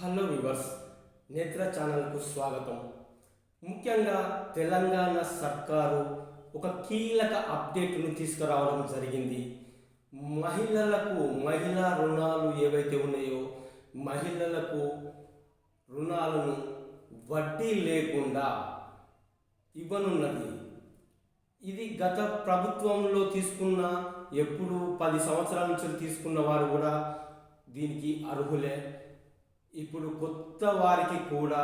Hello viewers నేత్ర ఛానల్కు స్వాగతం. ముఖ్యంగా తెలంగాణ సర్కారు ఒక కీలక అప్డేట్ను తీసుకురావడం జరిగింది. మహిళలకు మహిళా రుణాలు ఏవైతే ఉన్నాయో మహిళలకు రుణాలను వడ్డీ లేకుండా ఇవ్వనున్నది. ఇది గత ప్రభుత్వంలో తీసుకున్న ఎప్పుడు పది సంవత్సరాల నుంచి తీసుకున్న వారు కూడా దీనికి అర్హులే. ఇప్పుడు కొత్త వారికి కూడా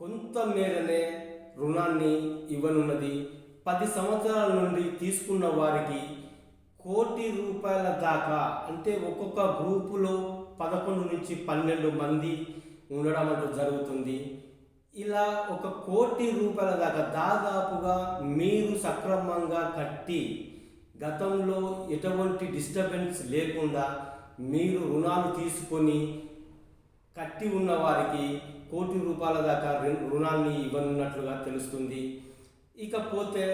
కొంత మేరనే రుణాన్ని ఇవ్వనున్నది. పది సంవత్సరాల నుండి తీసుకున్న వారికి కోటి రూపాయల దాకా అంటే ఒక్కొక్క గ్రూపులో పదకొండు నుంచి పన్నెండు మంది ఉండడం అంటూ జరుగుతుంది. ఇలా ఒక కోటి రూపాయల దాకా దాదాపుగా మీరు సక్రమంగా కట్టి గతంలో ఎటువంటి డిస్టర్బెన్స్ లేకుండా మీరు రుణాలు తీసుకొని కట్టి ఉన్న వారికి కోటి రూపాయల దాకా రుణాన్ని ఇవ్వనున్నట్లుగా తెలుస్తుంది. ఇకపోతే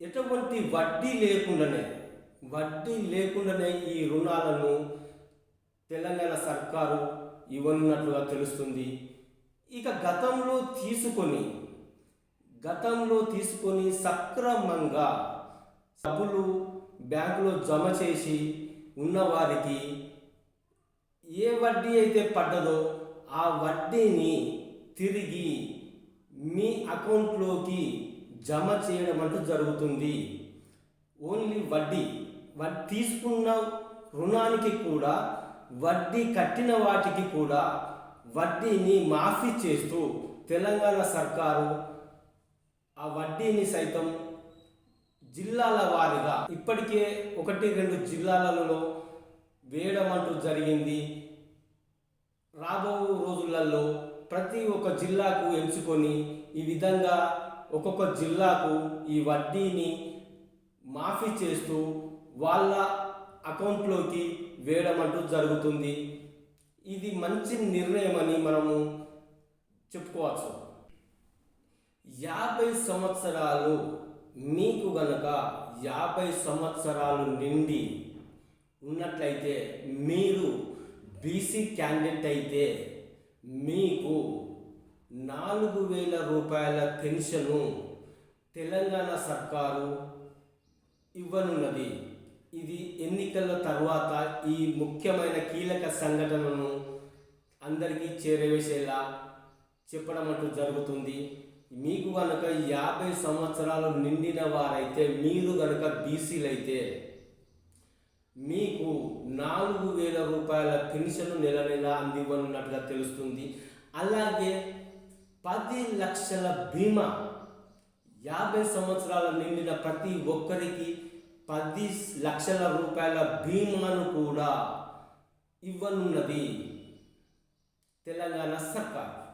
ఎటువంటి వడ్డీ లేకుండానే వడ్డీ లేకుండానే ఈ రుణాలను తెలంగాణ సర్కారు ఇవ్వనున్నట్లుగా తెలుస్తుంది. ఇక గతంలో తీసుకొని గతంలో తీసుకొని సక్రమంగా డబ్బులు బ్యాంకులో జమ చేసి ఉన్నవారికి ఏ వడ్డీ అయితే పడ్డదో ఆ వడ్డీని తిరిగి మీ అకౌంట్లోకి జమ చేయడం అంటూ జరుగుతుంది. ఓన్లీ వడ్డీ వడ్డీ తీసుకున్న రుణానికి కూడా వడ్డీ కట్టిన వాటికి కూడా వడ్డీని మాఫీ చేస్తూ తెలంగాణ సర్కారు ఆ వడ్డీని సైతం జిల్లాల వారీగా ఇప్పటికే ఒకటి రెండు జిల్లాలలో వేయడం అంటూ జరిగింది. రాబో రోజులలో ప్రతి ఒక్క జిల్లాకు ఎంచుకొని ఈ విధంగా ఒక్కొక్క జిల్లాకు ఈ వడ్డీని మాఫీ చేస్తూ వాళ్ళ అకౌంట్లోకి వేయడం అంటూ జరుగుతుంది. ఇది మంచి నిర్ణయం అని మనము చెప్పుకోవచ్చు. యాభై సంవత్సరాలు మీకు గనక యాభై సంవత్సరాలు నిండి ఉన్నట్లయితే మీరు బీసీ క్యాండిడేట్ అయితే మీకు నాలుగు వేల రూపాయల పెన్షను తెలంగాణ సర్కారు ఇవ్వనున్నది. ఇది ఎన్నికల తర్వాత ఈ ముఖ్యమైన కీలక సంఘటనను అందరికీ చేరవేసేలా చెప్పడం అంటూ జరుగుతుంది. మీకు కనుక యాభై సంవత్సరాలు నిండిన వారైతే మీరు కనుక బీసీలైతే మీకు నాలుగు వేల రూపాయల పెన్షన్ నెల నెల అందివ్వనున్నట్టుగా తెలుస్తుంది. అలాగే పది లక్షల బీమా యాభై సంవత్సరాల నిండిన ప్రతి ఒక్కరికి పది లక్షల రూపాయల బీమాను కూడా ఇవ్వనున్నది తెలంగాణ సర్కార్.